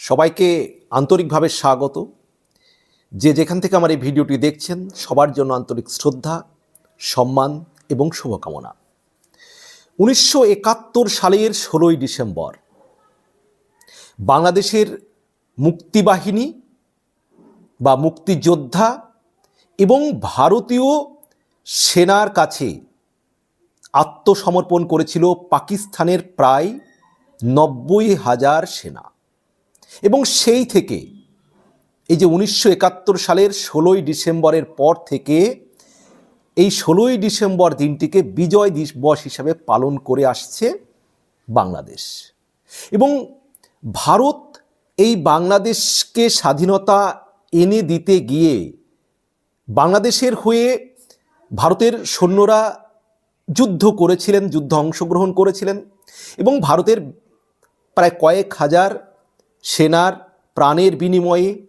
সবাইকে আন্তরিকভাবে স্বাগত। যে যেখান থেকে আমার এই ভিডিওটি দেখছেন, সবার জন্য আন্তরিক শ্রদ্ধা, সম্মান এবং শুভকামনা। উনিশশো একাত্তর সালের ষোলোই ডিসেম্বর, বাংলাদেশের মুক্তিবাহিনী বা মুক্তিযোদ্ধা এবং ভারতীয় সেনার কাছে আত্মসমর্পণ করেছিল পাকিস্তানের প্রায় নব্বই হাজার সেনা। এবং সেই থেকে এই যে উনিশশো একাত্তর সালের ষোলোই ডিসেম্বরের পর থেকে এই ষোলোই ডিসেম্বর দিনটিকে বিজয় দিবস হিসাবে পালন করে আসছে বাংলাদেশ। এবং ভারত এই বাংলাদেশকে স্বাধীনতা এনে দিতে গিয়ে বাংলাদেশের হয়ে ভারতের সৈন্যরা যুদ্ধ করেছিলেন, যুদ্ধ অংশগ্রহণ করেছিলেন এবং ভারতের প্রায় কয়েক হাজার সেনার প্রাণের বিনিময়ে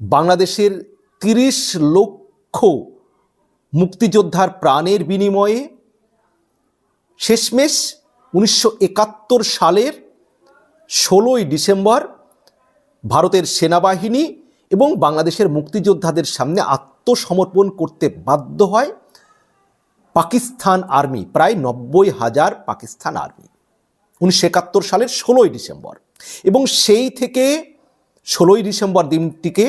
বাংলাদেশের তিরিশ লক্ষ মুক্তিযোদ্ধার প্রাণের বিনিময়ে শেষমেশ উনিশশো একাত্তর সালের ষোলোই ডিসেম্বর ভারতের সেনাবাহিনী এবং বাংলাদেশের মুক্তিযোদ্ধাদের সামনে আত্মসমর্পণ করতে বাধ্য হয় পাকিস্তান আর্মি, প্রায় নব্বই হাজার পাকিস্তান আর্মি। উনিশশো একাত্তর সালের ষোলোই ডিসেম্বর। এবং সেই থেকে ষোলোই ডিসেম্বর দিনটিকে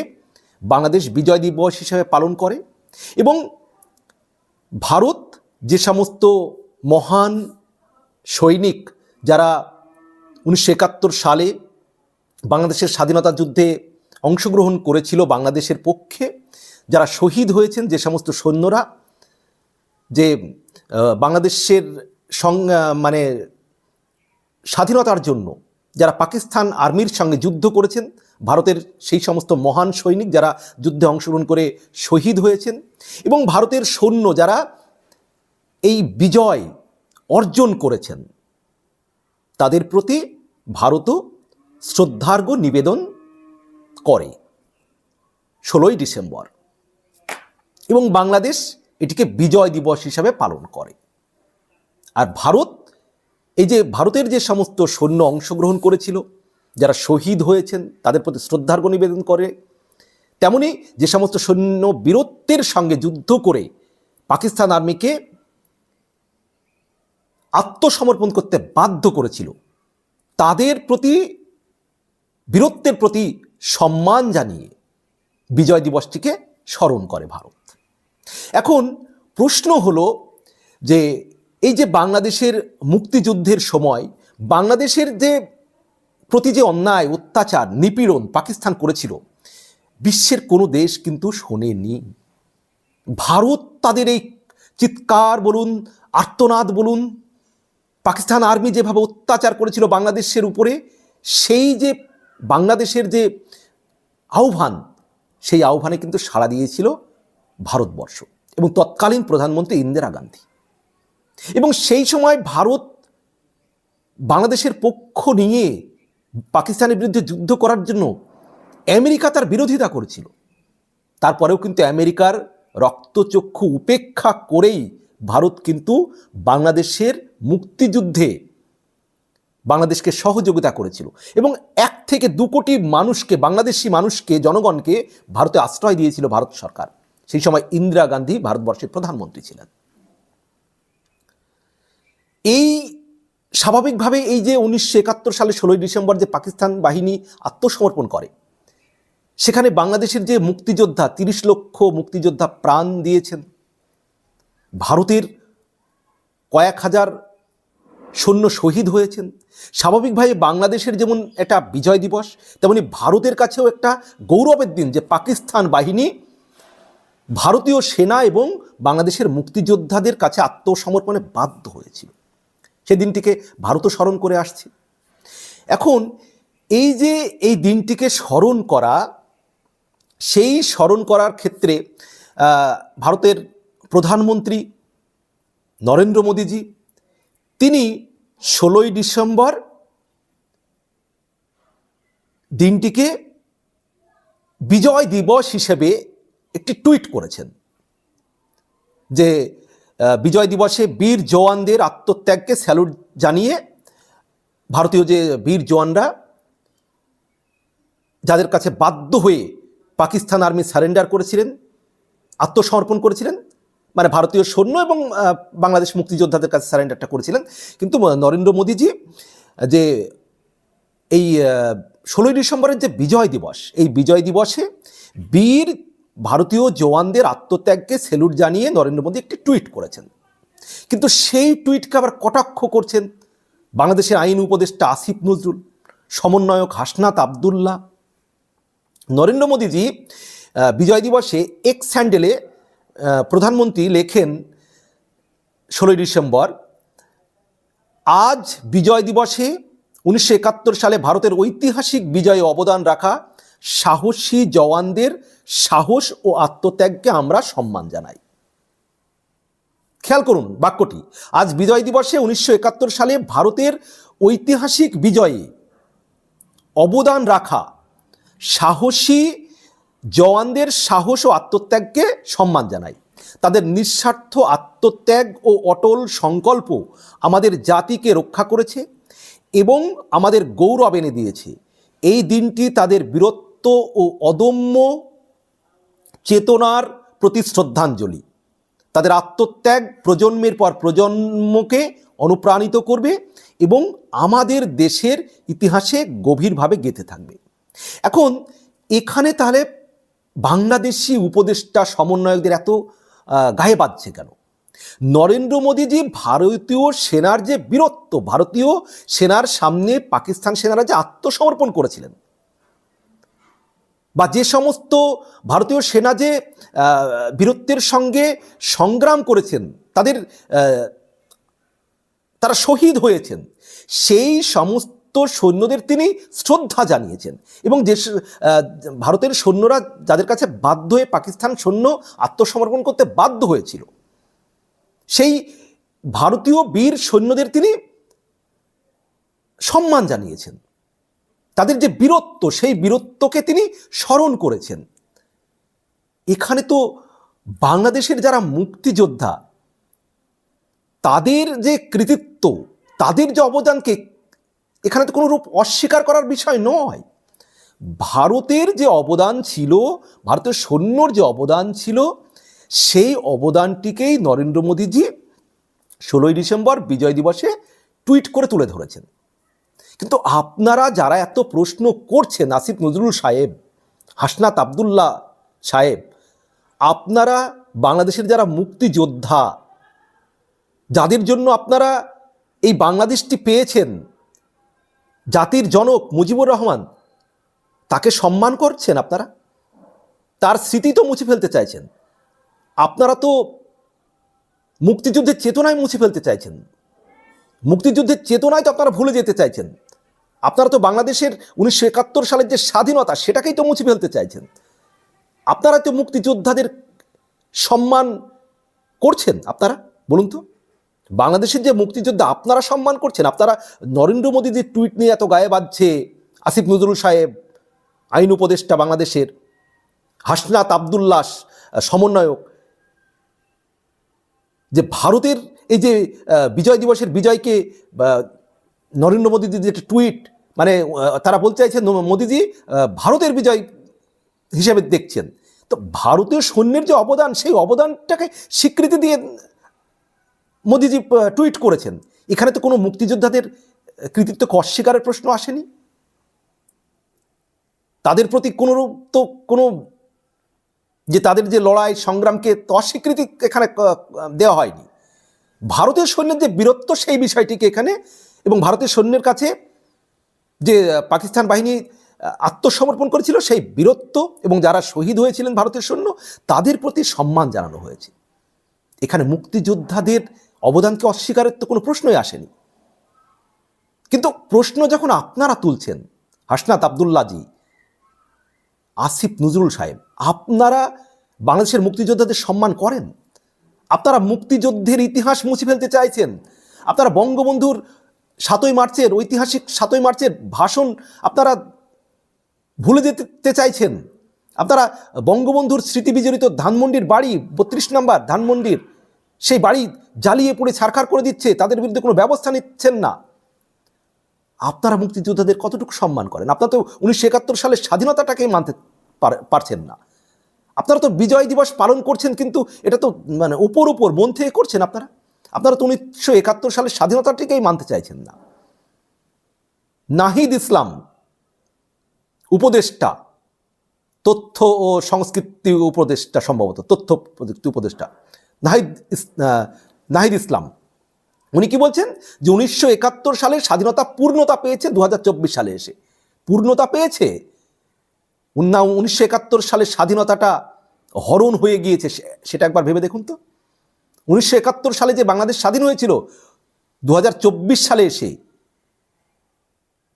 বাংলাদেশ বিজয় দিবস হিসেবে পালন করে এবং ভারত যে সমস্ত মহান সৈনিক যারা উনিশশো একাত্তর সালে বাংলাদেশের স্বাধীনতা যুদ্ধে অংশগ্রহণ করেছিল বাংলাদেশের পক্ষে, যারা শহীদ হয়েছেন যে সমস্ত সৈন্যরা, যে বাংলাদেশের সং মানে স্বাধীনতার জন্য যারা পাকিস্তান আর্মির সঙ্গে যুদ্ধ করেছেন, ভারতের সেই সমস্ত মহান সৈনিক যারা যুদ্ধে অংশগ্রহণ করে শহীদ হয়েছেন এবং ভারতের সৈন্য যারা এই বিজয় অর্জন করেছেন, তাদের প্রতি ভারতও শ্রদ্ধার্ঘ্য নিবেদন করে। ষোলোই ডিসেম্বর। এবং বাংলাদেশ এটিকে বিজয় দিবস হিসাবে পালন করে। আর ভারত এই যে ভারতের যে সমস্ত সৈন্য অংশগ্রহণ করেছিল, যারা শহীদ হয়েছেন, তাদের প্রতি শ্রদ্ধার্ঘ্য নিবেদন করে, তেমনি যে সমস্ত সৈন্য বীরত্বের সঙ্গে যুদ্ধ করে পাকিস্তান আর্মিকে আত্মসমর্পণ করতে বাধ্য করেছিল, তাদের প্রতি, বীরত্বের প্রতি সম্মান জানিয়ে বিজয় দিবসটিকে স্মরণ করে ভারত। এখন প্রশ্ন হলো যে এই যে বাংলাদেশের মুক্তিযুদ্ধের সময়, বাংলাদেশের যে প্রতি যে অন্যায়, অত্যাচার, নিপীড়ন পাকিস্তান করেছিল, বিশ্বের কোনো দেশ কিন্তু শোনেনি। ভারত তাদের এই চিৎকার বলুন, আর্তনাদ বলুন, পাকিস্তান আর্মি যেভাবে অত্যাচার করেছিল বাংলাদেশের উপরে, সেই যে বাংলাদেশের যে আহ্বান, সেই আহ্বানে কিন্তু সাড়া দিয়েছিল ভারতবর্ষ এবং তৎকালীন প্রধানমন্ত্রী ইন্দিরা গান্ধী। এবং সেই সময় ভারত বাংলাদেশের পক্ষ নিয়ে পাকিস্তানের বিরুদ্ধে যুদ্ধ করার জন্য আমেরিকা তার বিরোধিতা করেছিল। তারপরেও কিন্তু আমেরিকার রক্তচক্ষু উপেক্ষা করেই ভারত কিন্তু বাংলাদেশের মুক্তিযুদ্ধে বাংলাদেশকে সহযোগিতা করেছিল এবং এক থেকে দু কোটি মানুষকে, বাংলাদেশি মানুষকে, জনগণকে ভারতে আশ্রয় দিয়েছিল ভারত সরকার। সেই সময় ইন্দিরা গান্ধী ভারতবর্ষের প্রধানমন্ত্রী ছিলেন। এই স্বাভাবিকভাবে এই যে উনিশশো একাত্তর সালে ষোলোই ডিসেম্বর যে পাকিস্তান বাহিনী আত্মসমর্পণ করে, সেখানে বাংলাদেশের যে মুক্তিযোদ্ধা তিরিশ লক্ষ মুক্তিযোদ্ধা প্রাণ দিয়েছেন, ভারতের কয়েক হাজার সৈন্য শহীদ হয়েছেন, স্বাভাবিকভাবে বাংলাদেশের যেমন একটা বিজয় দিবস, তেমনি ভারতের কাছেও একটা গৌরবের দিন যে পাকিস্তান বাহিনী ভারতীয় সেনা এবং বাংলাদেশের মুক্তিযোদ্ধাদের কাছে আত্মসমর্পণে বাধ্য হয়েছিল। সেদিনটিকে ভারতও স্মরণ করে আসছে। এখন এই যে এই দিনটিকে স্মরণ করা, সেই স্মরণ করার ক্ষেত্রে ভারতের প্রধানমন্ত্রী নরেন্দ্র মোদীজি, তিনি ষোলোই ডিসেম্বর দিনটিকে বিজয় দিবস হিসেবে একটি টুইট করেছেন যে বিজয় দিবসে বীর জওয়ানদের আত্মত্যাগকে স্যালুট জানিয়ে ভারতীয় যে বীর জওয়ানরা, যাদের কাছে বাধ্য হয়ে পাকিস্তান আর্মি সারেন্ডার করেছিলেন, আত্মসমর্পণ করেছিলেন মানে ভারতীয় সৈন্য এবং বাংলাদেশ মুক্তিযোদ্ধাদের কাছে সারেন্ডারটা করেছিলেন। কিন্তু নরেন্দ্র মোদীজি, যে এই ষোলোই ডিসেম্বরের যে বিজয় দিবস, এই বিজয় দিবসে বীর ভারতীয় জওয়ানদের আত্মত্যাগকে সেলুট জানিয়ে নরেন্দ্র মোদী একটি টুইট করেছেন। কিন্তু সেই টুইটকে আবার কটাক্ষ করছেন বাংলাদেশের আইন উপদেষ্টা আসিফ নজরুল, সমন্বয়ক হাসনাত আবদুল্লাহ। নরেন্দ্র মোদীজি বিজয় দিবসে এক্স স্যান্ডেলে প্রধানমন্ত্রী লেখেন ষোলোই ডিসেম্বর, আজ বিজয় দিবসে উনিশশো একাত্তর সালে ভারতের ঐতিহাসিক বিজয়ে অবদান রাখা সাহসী জওয়ানদের সাহস ও আত্মত্যাগকে আমরা সম্মান জানাই। খেয়াল করুন বাক্যটি। আজ বিজয় দিবসে উনিশশো একাত্তর সালে ভারতের ঐতিহাসিক বিজয়ে অবদান রাখা সাহসী জওয়ানদের সাহস ও আত্মত্যাগকে সম্মান জানাই। তাদের নিঃস্বার্থ আত্মত্যাগ ও অটল সংকল্প আমাদের জাতিকে রক্ষা করেছে এবং আমাদের গৌরব এনে দিয়েছে। এই দিনটি তাদের বীরত্ব ও অদম্য চেতনার প্রতি শ্রদ্ধাঞ্জলি। তাদের আত্মত্যাগ প্রজন্মের পর প্রজন্মকে অনুপ্রাণিত করবে এবং আমাদের দেশের ইতিহাসে গভীরভাবে গেঁথে থাকবে। এখন এখানে তাহলে বাংলাদেশি উপদেষ্টা সমন্বয়কদের এত গায়ে বাঁধছে কেন? নরেন্দ্র মোদীজি ভারতীয় সেনার যে বীরত্ব, ভারতীয় সেনার সামনে পাকিস্তান সেনারা যে আত্মসমর্পণ করেছিলেন বা যে সমস্ত ভারতীয় সেনা যে বীরত্বের সঙ্গে সংগ্রাম করেছেন, তাদের তারা শহীদ হয়েছেন, সেই সমস্ত সৈন্যদের তিনি শ্রদ্ধা জানিয়েছেন। এবং যে ভারতের সৈন্যরা যাদের কাছে বাধ্য হয়ে পাকিস্তান সৈন্য আত্মসমর্পণ করতে বাধ্য হয়েছিল, সেই ভারতীয় বীর সৈন্যদের তিনি সম্মান জানিয়েছেন। তাদের যে বীরত্ব, সেই বীরত্বকে তিনি স্মরণ করেছেন। এখানে তো বাংলাদেশের যারা মুক্তিযোদ্ধা, তাদের যে কৃতিত্ব, তাদের যে অবদানকে এখানে তো কোনো রূপ অস্বীকার করার বিষয় নয়। ভারতের যে অবদান ছিল, ভারতের সৈন্যর যে অবদান ছিল, সেই অবদানটিকেই নরেন্দ্র মোদীজি ষোলোই ডিসেম্বর বিজয় দিবসে টুইট করে তুলে ধরেছেন। কিন্তু আপনারা যারা এত প্রশ্ন করছেন, আসিফ নজরুল সাহেব, হাসনাত আবদুল্লাহ সাহেব, আপনারা বাংলাদেশের যারা মুক্তিযোদ্ধা, যাদের জন্য আপনারা এই বাংলাদেশটি পেয়েছেন, জাতির জনক মুজিবুর রহমান, তাকে সম্মান করছেন আপনারা? তার স্মৃতি তো মুছে ফেলতে চাইছেন। আপনারা তো মুক্তিযুদ্ধের চেতনায় মুছে ফেলতে চাইছেন। মুক্তিযুদ্ধের চেতনায় তো আপনারা ভুলে যেতে চাইছেন। আপনারা তো বাংলাদেশের উনিশশো একাত্তর সালের যে স্বাধীনতা, সেটাকেই তো মুছে ফেলতে চাইছেন। আপনারা তো মুক্তিযোদ্ধাদের সম্মান করছেন, আপনারা, বলুন তো। বাংলাদেশের যে মুক্তিযোদ্ধা, আপনারা সম্মান করছেন। আপনারা নরেন্দ্র মোদী যে টুইট নিয়ে এত গায়ে বাঁধছে আসিফ নজরুল সাহেব, আইন উপদেষ্টা বাংলাদেশের, হাসনাত আবদুল্লাহ সমন্বয়ক, যে ভারতের এই যে বিজয় দিবসের বিজয়কে নরেন্দ্র মোদীজির যে টুইট মানে তারা বলতে চাইছেন ন- মোদীজি ভারতের বিজয় হিসেবে দেখছেন। তো ভারতীয় সৈন্যের যে অবদান, সেই অবদানটাকে স্বীকৃতি দিয়ে মোদীজি টুইট করেছেন। এখানে তো কোনো মুক্তিযোদ্ধাদের কৃতিত্বকে অস্বীকারের প্রশ্ন আসেনি? তাদের প্রতি কোনোরূপ তো কোনো, যে তাদের যে লড়াই, সংগ্রামকে অস্বীকৃতি এখানে দেওয়া হয়নি। ভারতীয় সৈন্যের যে বীরত্ব, সেই বিষয়টিকে এখানে এবং ভারতের সৈন্যের কাছে যে পাকিস্তান বাহিনী আত্মসমর্পণ করেছিল, সেই বীরত্ব এবং যারা শহীদ হয়েছিলেন ভারতের সৈন্য, তাদের প্রতি সম্মান জানানো হয়েছে। এখানে মুক্তিযোদ্ধাদের অবদানকে অস্বীকারের তো কোনো প্রশ্নই আসেনি। কিন্তু প্রশ্ন যখন আপনারা তুলছেন, হাসনাত আবদুল্লাজি আসিফ নজরুল সাহেব, আপনারা বাংলাদেশের মুক্তিযোদ্ধাদের সম্মান করেন? আপনারা মুক্তিযুদ্ধের ইতিহাস মুছে ফেলতে চাইছেন? আপনারা বঙ্গবন্ধুর সাতই মার্চের ঐতিহাসিক সাতই মার্চের ভাষণ আপনারা ভুলে যেতে চাইছেন। আপনারা বঙ্গবন্ধুর স্মৃতি বিজড়িত ধানমন্ডির বাড়ি, বত্রিশ নম্বর ধানমন্ডির, সেই বাড়ি জ্বালিয়ে পুড়ে ছারখার করে দিচ্ছে, তাদের বিরুদ্ধে কোনো ব্যবস্থা নিচ্ছেন না। আপনারা মুক্তিযোদ্ধাদের কতটুকু সম্মান করেন? আপনারা তো উনিশশো একাত্তর সালের স্বাধীনতাটাকে মানতে পার- পারছেন না। আপনারা তো বিজয় দিবস পালন করছেন, কিন্তু এটা তো মানে উপর উপর মন থেকে করছেন আপনারা? আপনারা তো উনিশশো একাত্তর সালের স্বাধীনতাটিকেই মানতে চাইছেন না। নাহিদ ইসলাম, উপদেষ্টা, তথ্য ও সংস্কৃতি উপদেষ্টা সম্ভবত, তথ্য প্রযুক্তি উপদেষ্টা। নাহিদ নাহিদ ইসলাম, উনি কি বলছেন? যে উনিশশো একাত্তর সালের স্বাধীনতা পূর্ণতা পেয়েছে দু হাজার চব্বিশ সালে এসে। পূর্ণতা পেয়েছে। উনিশশো একাত্তর সালের স্বাধীনতাটা হরণ হয়ে গিয়েছে সেটা একবার ভেবে দেখুন তো। উনিশশো একাত্তর সালে যে বাংলাদেশ স্বাধীন হয়েছিল দু হাজার চব্বিশ সালে এসে।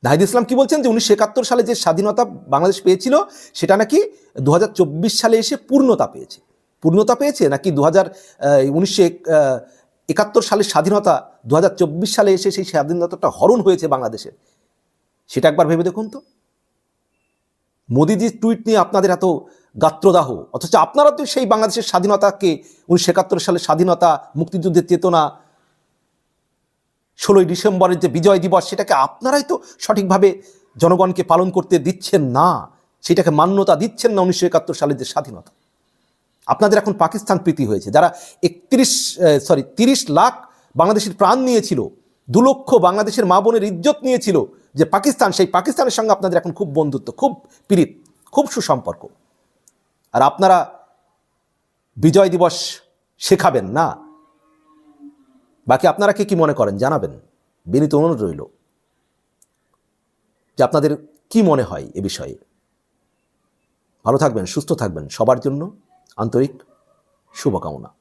নাহিদ ইসলাম কি বলছেন যে উনিশশো একাত্তর সালে যে স্বাধীনতা বাংলাদেশ পেয়েছিল, সেটা নাকি দু হাজার চব্বিশ সালে এসে পূর্ণতা পেয়েছে। পূর্ণতা পেয়েছে নাকি দু হাজার একাত্তর সালের স্বাধীনতা দু হাজার চব্বিশ সালে এসে সেই স্বাধীনতাটা হরণ হয়েছে বাংলাদেশের? সেটা একবার ভেবে দেখুন তো। মোদিজির টুইট নিয়ে আপনাদের এত গাত্রদাহ। অথচ আপনারা তো সেই বাংলাদেশের স্বাধীনতাকে উনিশশো একাত্তর সালের স্বাধীনতা মুক্তিযুদ্ধের চেতনা, ষোলোই ডিসেম্বরের যে বিজয় দিবস, সেটাকে আপনারাই তো সঠিকভাবে জনগণকে পালন করতে দিচ্ছেন না। সেটাকে মান্যতা দিচ্ছেন না উনিশশো একাত্তর সালের যে স্বাধীনতা। আপনাদের এখন পাকিস্তান প্রীতি হয়েছে। যারা একত্রিশ সরি তিরিশ লাখ বাংলাদেশের প্রাণ নিয়েছিল, দু লক্ষ বাংলাদেশের মা বোনের ইজ্জত নিয়েছিল যে পাকিস্তান, সেই পাকিস্তানের সঙ্গে আপনাদের এখন খুব বন্ধুত্ব, খুব প্রীত, খুব সুসম্পর্ক। আর আপনারা বিজয় দিবস শেখাবেন, না? বাকি আপনারা কে কি মনে করেন জানাবেন। বিনীত অনুরোধ রইল যে আপনাদের কি মনে হয় এ বিষয়ে। ভালো থাকবেন, সুস্থ থাকবেন সবার জন্য আন্তরিক শুভকামনা।